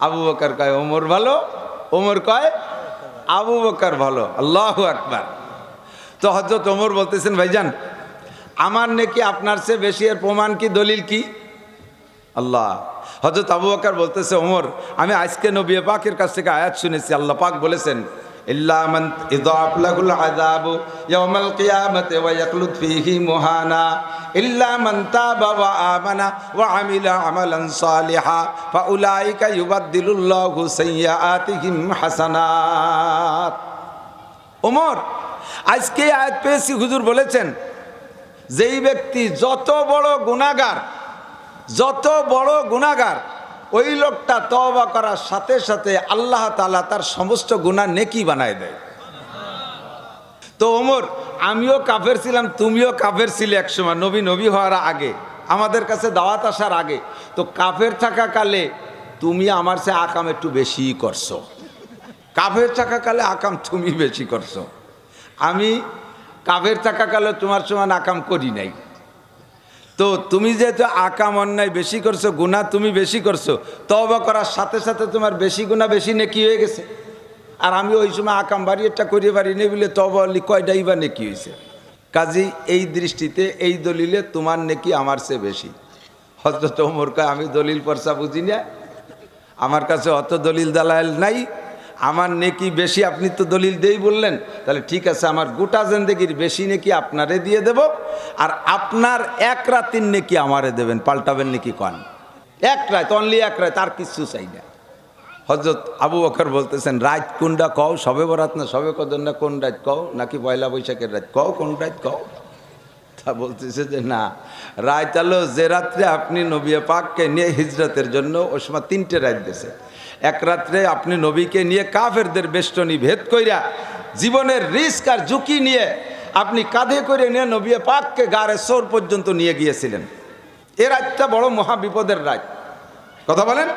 আবু বকর কয়, ওমর ভালো? ওমর কয়, আবু বকর ভালো। আল্লাহ আকবার। তো হজরত ওমর বলতেছেন, ভাইজান, আমার নাকি আপনার চেয়ে বেশি এর প্রমাণ কি, দলিল কি? আল্লাহ। হজরত আবু বকর বলতেছে, ওমর, আমি আজকে নবী পাকের কাছ থেকে আয়াত শুনেছি, আল্লাহ পাক বলেছেন আজকে হুজুর বলেছেন যেই ব্যক্তি যত বড় গুণাগার যত বড় গুণাগার ওই লোকটা তওবা করার সাথে সাথে আল্লাহ তালা তার সমস্ত গুণা নেকি বানায় দেয়। তো ওমর, আমিও কাফের ছিলাম, তুমিও কাফের ছিলে একসময়, নবী নবী হওয়ার আগে, আমাদের কাছে দাওয়াত আসার আগে। তো কাফের থাকাকালে তুমি আমার সে আকাম একটু বেশিই করছ। কাফের থাকাকালে আকাম তুমি বেশি করছ। আমি কাফের থাকাকালে তোমার সমান আকাম করি নাই। তো তুমি যেহেতু আকাম অন্যায় বেশি করছ গুণা তুমি বেশি করছ তবা করার সাথে সাথে তোমার বেশি গুণা বেশি নেকি হয়ে গেছে। আর আমি ওই সময় আকাম বাড়ি একটা করিয়ে পারি নি বলে তবা কয়টাই বা নেকি হয়েছে কাজী এই দৃষ্টিতে, এই দলিলে তোমার নেকি আমার চেয়ে বেশি। হজরত ওমর কয়, আমি দলিল পরসা বুঝি না। আমার কাছে অত দলিল দালাল নাই আমার নেকি বেশি, আপনি তো দলিল দেই বললেন। তাহলে ঠিক আছে, আমার গোটা জেন্দেগির বেশি নেকি আপনারে দিয়ে দেব, আর আপনার এক রাতির নেকি আমারে দেবেন, পাল্টাবেন নাকি কন? এক রাত অনলি এক রাত, আর কিচ্ছু চাই না। হজরত আবু বকর বলতেছেন, রাত কোনটা কও, সবে বরাত না সবে কদর না, কোন রাত কও, নাকি পয়লা বৈশাখের রাত কও, কোন রাত কও? তা বলতেছে যে, না রায় আলো যে রাত্রে আপনি নবিয়া পাককে নিয়ে হিজরতের জন্য ওই সময় তিনটে রাত দিয়েছে এক রাত্রে আপনি নবীকে নিয়ে কাফেরদের বেষ্টনী ভেদ কইরা জীবনের রিস্ক আর ঝুঁকি নিয়ে আপনি কাঁধে করে নিয়ে নবী পাককে গাড়ে সোর পর্যন্ত নিয়ে গিয়েছিলেন। এ রাতটা বড় মহা বিপদের রাত। কথা বলেন?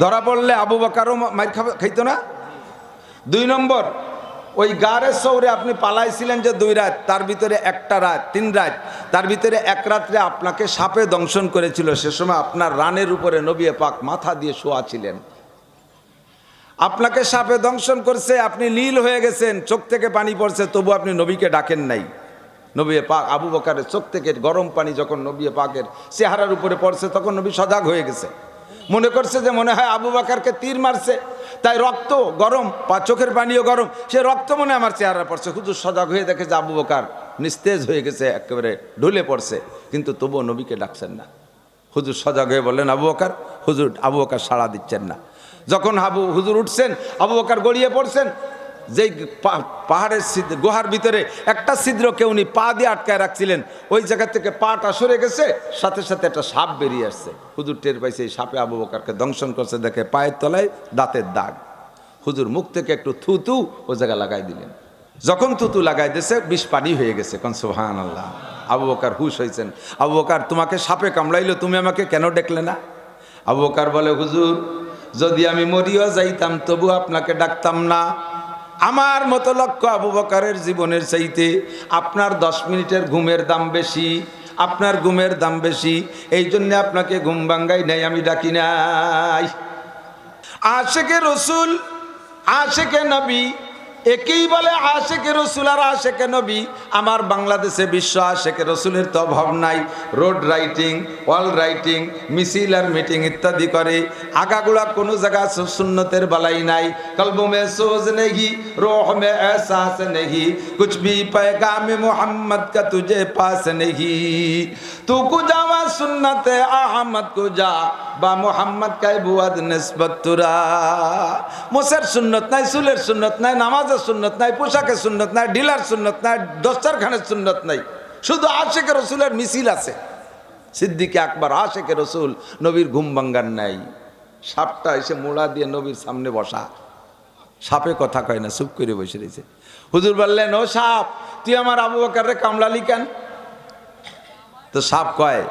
ধরা পড়লে আবু বাকারও মার খাইত না? দুই নম্বর, ওই গাড়ে সৌরে আপনি পালাইছিলেন যে দুই রাত, তার ভিতরে একটা রাত, তিন রাত, তার ভিতরে এক রাত্রে আপনাকে সাপে দংশন করেছিল, সে সময় আপনার রানের উপরে নবী পাক মাথা দিয়ে শোয়া ছিলেন আপনাকে সাপে দংশন করছে, আপনি নীল হয়ে গেছেন, চোখ থেকে পানি পড়ছে, তবু আপনি নবীকে ডাকেন নাই। নবী পাক, আবু বকারের চোখ থেকে গরম পানি যখন নবী পাকের চেহারার উপরে পড়ছে, তখন নবী সজাগ হয়ে গেছে। মনে করছে যে মনে হয় আবু বাকারকে তীর মারছে। তাই রক্ত গরম, পা, চোখের পানিও গরম, সে রক্ত মনে আমার চেহারা পড়ছে। হুজুর সজাগ হয়ে দেখে যে আবু বকার নিস্তেজ হয়ে গেছে, একেবারে ঢুলে পড়ছে, কিন্তু তবুও নবীকে ডাকছেন না। হুজুর সজাগ হয়ে বললেন, আবু বকার, হুজুর, আবু বকার সাড়া দিচ্ছেন না। যখন হাবু হুজুর উঠছেন, আবু বকার গড়িয়ে পড়ছেন, যেই পাহাড়ের ছিদ্র গুহার ভিতরে একটা ছিদ্রকে উনি পা দিয়ে আটকায় রাখছিলেন, ওই জায়গা থেকে পাটা সরে গেছে, সাথে সাথে একটা সাপ বেরিয়ে আসছে। হুজুর টের পাইছে, এই সাপে আবু বকারকে দংশন করছে, দেখে পায়ের তলায় দাঁতের দাগ। হুজুর মুখ থেকে একটু থুতু ও জায়গা লাগাই দিলেন। যখন থুতু লাগাই দিয়েছে, বিষ পানি হয়ে গেছে, কোন সোহান আল্লাহ আবু বকার হুশ হয়েছেন আবু বকার, তোমাকে সাপে কামড়াইলো, তুমি আমাকে কেন ডেকলে না? আবু বকার বলে, হুজুর যদি আমি মরিও যাইতাম, তবু আপনাকে ডাকতাম না। আমার মতো লক্ষ্য আবু বকারের জীবনের চাইতে আপনার দশ মিনিটের ঘুমের দাম বেশি, আপনার ঘুমের দাম বেশি, এই জন্যে আপনাকে ঘুম ভাঙ্গাই নাই, আমি ডাকি নাই। আশেকে রসুল, আশেকে নবী একেই বলে আশেকে রসুল আর আশেকে নবী আমার বাংলাদেশে বিশ্ব আশেকে রসুলের তো অভাব নাই রোড রাইটিং ওয়াল রাইটিং মিছিল আর মিটিং ইত্যাদি করে আগাগুলা কোনো জায়গা সুন্নতের বালাই নাই কলব মে সোজ নেহি রোহ মে এহসাস নেহি কুছ ভি पैगाम मोहम्मद का तुझे पास नहीं तू को जावा सुन्नत अहमद को जा বা মোহাম্মদ কাই বুয়াদ নিসবত তুরা মোসের সুন্নত নাই চুলের সুন্নত নাই নামাজের সুন্নত নাই পোশাকের সুন্নত নাই ঢিলার সুন্নত নাই দস্তারখানের সুন্নত নাই শুধু আশেকের রসুলের মিছিল আছে সিদ্দিকে আকবর আশেকের রসুল নবীর ঘুম ভাঙ্গার নাই সাপটা এসে মোড়া দিয়ে নবীর সামনে বসা সাপে কথা কয় না চুপ করে বসে রয়েছে হুজুর বললেন ও সাপ তুই আমার আবু বকারে কামলালি কেন তো সাপ কয়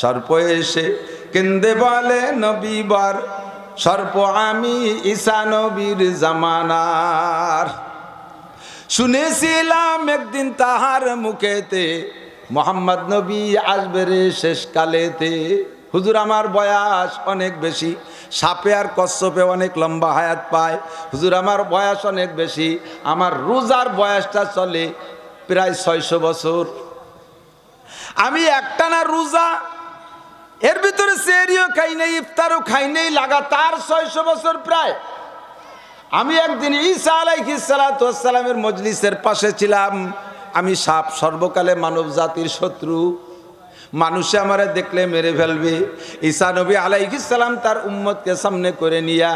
সর্প এসে কেন্দে বলে নবীবার সর্প আমি ঈশা নবীর জামানার। শুনেছিলাম একদিন তাহার মুখেতে, মোহাম্মদ নবী আসবে রে শেষকালেতে হুজুর, আমার বয়স অনেক বেশি, সাপে আর কচ্ছপে অনেক লম্বা হায়াত পায়। হুজুর, আমার বয়স অনেক বেশি, আমার রোজার বয়সটা চলে প্রায় ছয়শো বছর। আমি একটানা রোজা এর ভিতরে সেরিও খাই নেই, ইফতারও খাই নেই, লাগাতার ছয়শো বছর প্রায়। আমি একদিন ঈসা আলাইহিসালামের মজলিসের পাশে ছিলাম। আমি সাপ সর্বকালে মানব জাতির শত্রু। মানুষে আমারে দেখলে মেরে ফেলবে। ঈসা নবী তার উম্মতকে সামনে করে নিয়া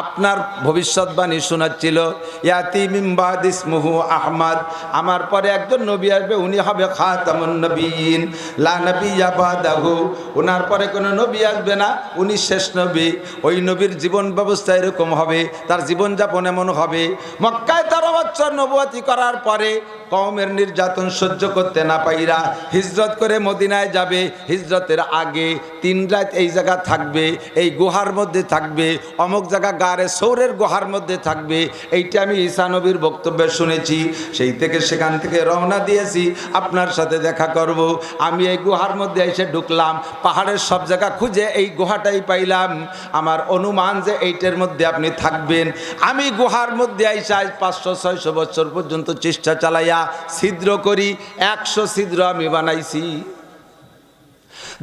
আপনার ভবিষ্যৎবাণী শোনাচ্ছিল, ইয়াতি মিম্বাদিস মুহু আহমদ। আমার পরে একজন নবী আসবে, উনি হবে খাতামুন নবীন। লা নবী ইয়াবাদাহু ওনার পরে কোনো নবী আসবে না, উনি শেষ নবী। ওই নবীর জীবন ব্যবস্থা এরকম হবে, তার জীবনযাপন এমন হবে। মক্কায় তেরো বছর নবুয়াতি করার পরে কওমের নির্যাতন সহ্য করতে না পাইরা হিজরত করে মদিনায় যাবে। হিজরতের আগে তিন রাত এই জায়গা থাকবে, এই গুহার মধ্যে থাকবে, অমুক জায়গা গাড়ে সৌরের গুহার মধ্যে থাকবে। এইটা আমি ঈশানবীর বক্তব্যে শুনেছি, সেই থেকে সেখান থেকে রওনা দিয়েছি, আপনার সাথে দেখা করব। আমি এই গুহার মধ্যে এসে ঢুকলাম, পাহাড়ের সব জায়গা খুঁজে এই গুহাটাই পাইলাম। আমার অনুমান যে এইটার মধ্যে আপনি থাকবেন। আমি গুহার মধ্যে আইসা আজ পাঁচশো, ছয়শো বছর পর্যন্ত চেষ্টা চালাইয়া ছিদ্র করি, একশো ছিদ্র আমি বানাইছি।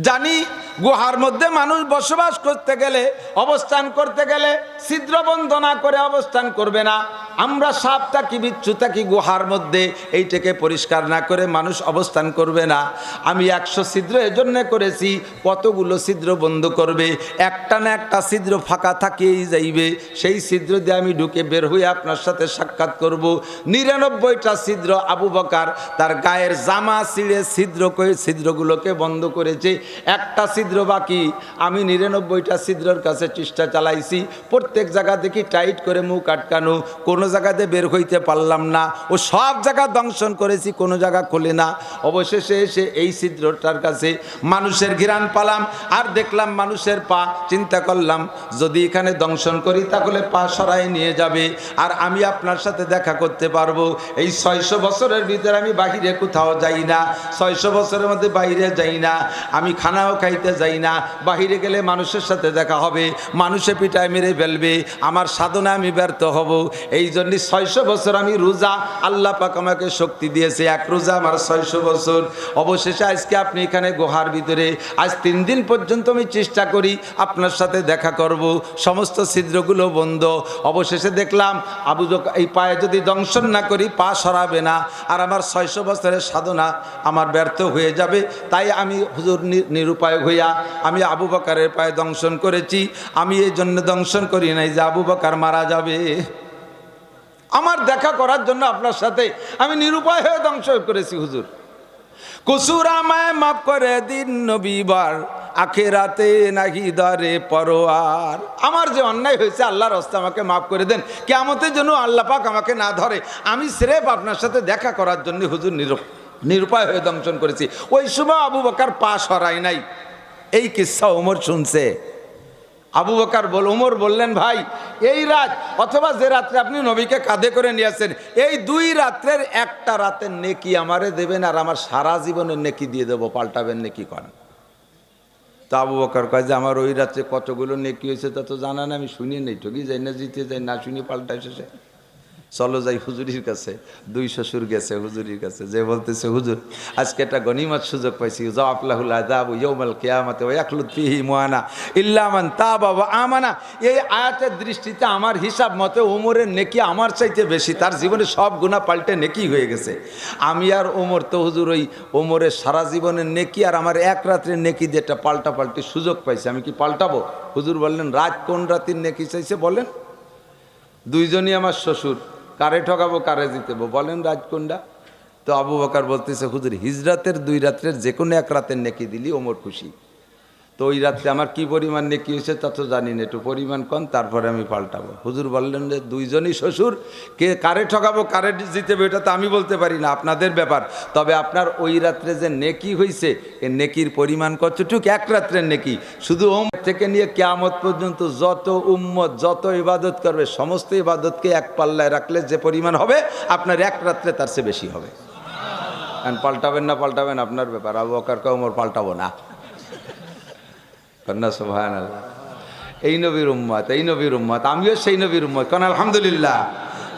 জানি গুহার মধ্যে মানুষ বসবাস করতে গেলে, অবস্থান করতে গেলে ছিদ্র বন্ধ না করে অবস্থান করবে না। আমরা সাপটা কি বিচ্ছুতা কি গুহার মধ্যে এইটাকে পরিষ্কার না করে মানুষ অবস্থান করবে না? আমি একশো ছিদ্র এজন্য করেছি, কতগুলো ছিদ্র বন্ধ করবে? একটা না একটা ছিদ্র ফাঁকা থাকিয়েই যাইবে। সেই ছিদ্র দিয়ে আমি ঢুকে বের হয়ে আপনার সাথে সাক্ষাৎ করব। নিরানব্বইটা ছিদ্র আবু বকার তার গায়ের জামা ছিঁড়ে ছিদ্র করে ছিদ্রগুলোকে বন্ধ করেছে। একটা ছিদ্র বাকি। আমি নিরানব্বইটা ছিদ্রর কাছে চেষ্টা চালাইছি। প্রত্যেক জায়গা দেখি টাইট করে মুখ আটকানো। কোনো জায়গাতে বের হইতে পারলাম না। ও সব জায়গা দংশন করেছি, কোনো জায়গা খোলে না। অবশেষে এসে এই ছিদ্রটার কাছে মানুষের ঘিরান পালাম। আর দেখলাম মানুষের পা, চিন্তা করলাম, যদি এখানে দংশন করি তাহলে পা সরাই নিয়ে যাবে। আর আমি আপনার সাথে দেখা করতে পারব। এই ছয়শো বছরের ভিতরে আমি বাহিরে কোথাও যাই না। ছয়শো বছরের মধ্যে বাইরে যাই না। আমি খানাও খাইতে যাই না। বাহিরে গেলে মানুষের সাথে দেখা হবে। মানুষে পিঠায় মেরে ফেলবে। আমার সাধনা আমি ব্যর্থ হব। এই জন্যই ছয়শো বছর আমি রোজা, আল্লাহ পাক আমাকে শক্তি দিয়েছে। এক রোজা আমার ছয়শো বছর। অবশেষে আজকে আপনি এখানে গুহার ভিতরে, আজ তিন দিন পর্যন্ত আমি চেষ্টা করি আপনার সাথে দেখা করব। সমস্ত ছিদ্রগুলো বন্ধ। অবশেষে দেখলাম আবু এই পায়ে যদি দংশন না করি, পা সরাবে না। আর আমার ছয়শো বছরের সাধনা আমার ব্যর্থ হয়ে যাবে। তাই আমি হুজুর নিরুপায় হইয়া আমি আবু বকারের পায়ে দংশন করেছি। আমি এই জন্য দংশন করি নাই যে আবু বকার মারা যাবে। আমার দেখা করার জন্য আপনার সাথে। আমি নিরুপায় হয়ে ধ্বংস করেছি, হুজুর। কুসুর আমায় মাফ করে দিন নবীবার, আখেরাতে নাহি দরে পরোয়ার। আমার যে অন্যায় হয়েছে, আল্লাহর হস্তে আমাকে মাফ করে দেন। কেমতের জন্য আল্লাহ পাক আমাকে না ধরে। আমি স্রেফ আপনার সাথে দেখা করার জন্য, হুজুর, নিরূপ, নিরুপায় হয়ে দংশন করেছি। ওই সময় আবু বকার পা সরাই নাই। এই কিচ্ছা ওমর শুনছে? আবু বকার বল, উমর বললেন, ভাই, এই রাত, অথবা যে রাত্রে আপনি নবীকে কাঁধে করে নিয়ে আসেন, এই দুই রাত্রের একটা রাতের নেকি আমারে দেবেন আর আমার সারা জীবনের নেকি দিয়ে দেবো, পাল্টাবেন নেকি করেন তা আবু বকার কয় যে, আমার ওই রাত্রে কতগুলো নেকি হয়েছে তা তো জানা না আমি শুনি নেই, ঠকি যাই না, জিতে যাই, না শুনি পাল্টা শেষে। চলো যাই হুজুরির কাছে। দুই শ্বশুর গেছে হুজুরির কাছে। যে বলতেছে, হুজুর, আজকে একটা গনিমত সুযোগ পাইছি। তা বাবা আমানা। এই আয়াতের দৃষ্টিতে আমার হিসাব মতে ওমরের নেকি আমার চাইতে বেশি। তার জীবনে সব গুণা পাল্টে নেকি হয়ে গেছে। আমি আর ওমর তো হুজুর ওই ওমরের সারা জীবনের নেকি আর আমার এক রাত্রের নেকি দিয়ে একটা পাল্টা পাল্টি সুযোগ পাইছি। আমি কি পাল্টাবো? হুজুর বললেন, রাত কোন রাতের নেকি চাইছে বলেন? দুইজনই আমার শ্বশুর। কারে ঠকাবো, কারে জিতেবো? বলেন রাজকুন্ডা। তো আবু বাকার বলতেছে, হুজুর, হিজরাতের দুই রাত্রের যে কোনো এক রাতের নেকি দিলি, ওমর খুশি। তো ওই রাত্রে আমার কি পরিমাণ নেকি হয়েছে তা তো জানি না, একটু পরিমাণ কম, তারপরে আমি পাল্টাবো। হুজুর বললেন যে, দুইজনই শ্বশুর, কে কারে ঠকাবো, কারে জিতেবো এটা তো আমি বলতে পারি না, আপনাদের ব্যাপার। তবে আপনার ওই রাত্রে যে নেকি হয়েছে এ নেকির পরিমাণ কতটুক? এক রাত্রের নেকি। শুধু ওম থেকে নিয়ে কেয়ামত পর্যন্ত যত উম্মত, যত ইবাদত করবে, সমস্ত ইবাদতকে এক পাল্লায় রাখলে যে পরিমাণ হবে, আপনার এক রাত্রে তার চেয়ে বেশি হবে। পাল্টাবেন না, পাল্টাবেন, আপনার ব্যাপার। আবু বকর কমর পাল্টাবো না। কন্যা সুবাহ এই নবীর উম্মত এই নবীর উম্মত আমিও সেই নবীর উম্মত। কন আলহামদুলিল্লাহ।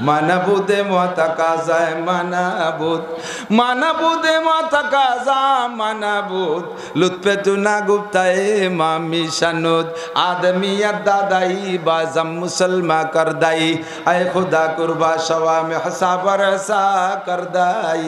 মানাবুদে মাতাকা যায় মানাবুদ। মানাবুদে মাতাকা যা মানাবুদ। লুৎফে তুনা গুপ্তায়ে মামি শানুদ। আদমিয়ত দাদাই বাজম মুসলমা করদাই। আয় খুদা কুরবা সওয়া মে হাসাবার সা করদাই।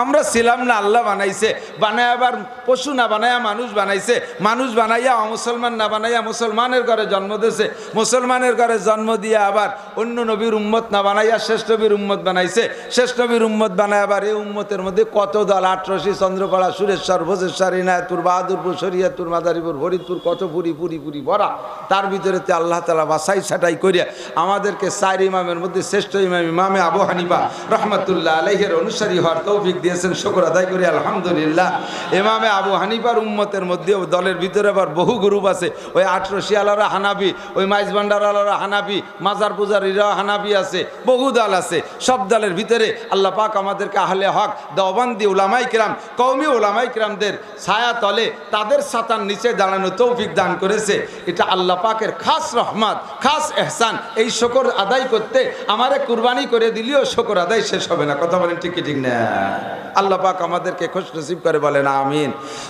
আমরা ছিলাম না, আল্লাহ বানাইছে। বানায় আবার পশু না বানায়া, মানুষ বানাইছে। মানুষ বানাইয়া মুসলমান না বানাইয়া মুসলমানের ঘরে জন্ম দিয়েছে মুসলমানের ঘরে জন্ম দিয়ে আবার অন্য নবীর উম্মত না বানাইয়া শেষ নবীর উম্মত বানাইছে। শেষ নবীর উম্মত বানায় আবার এই উম্মতের মধ্যে কত দল? আটরশি চন্দ্রপাড়া, সুরেশ্বর, ভোজেশ্বর ইনায়তপুর বাহাদুরপুর শরিয়তপুর মাদারীপুর, ফরিদপুর, কত পুরি পুরি পুরি ভরা। তার ভিতরে তে আল্লাহ তালা বাসাই ছাটাই করিয়া আমাদেরকে চার ইমামের মধ্যে শ্রেষ্ঠ ইমাম ইমামে আবু হানিবা রহমতুল্লাহ আলহের অনুসারী হওয়ার তৌফিক দিয়েছেন, শুকর আদায় করি, আলহামদুলিল্লাহ। ইমামে আবু হানিবার উম্মতের মধ্যে দলের ভিতরে আবার বহু গ্রুপ আছে। ওই আটরশি আলারা হানাবি ওই মাইজ ভান্ডার আলারা হানাবি মাজার পূজারীরা হানাবি আছে। বহু দল আছে। সব দলের ভিতরে আল্লাহ পাক আমাদেরকে আহলে হক, দেওবান্দি ওলামাই কিরাম কৌমি ওলামাই কিরামদের ছায়া তলে তাদের সাতার নিচে দাঁড়ানো তৌফিক দান করেছে। এটা আল্লাহ পাকের খাস রহমত, খাস এহসান। এই শকর আদায় করতে আমারে কুরবানি করে দিলেও শকর আদায় শেষ হবে না। কথা বলেন ঠিক ঠিক না? আল্লাহ পাক আমাদেরকে খুশ নসিব করে বলেন, আমিন।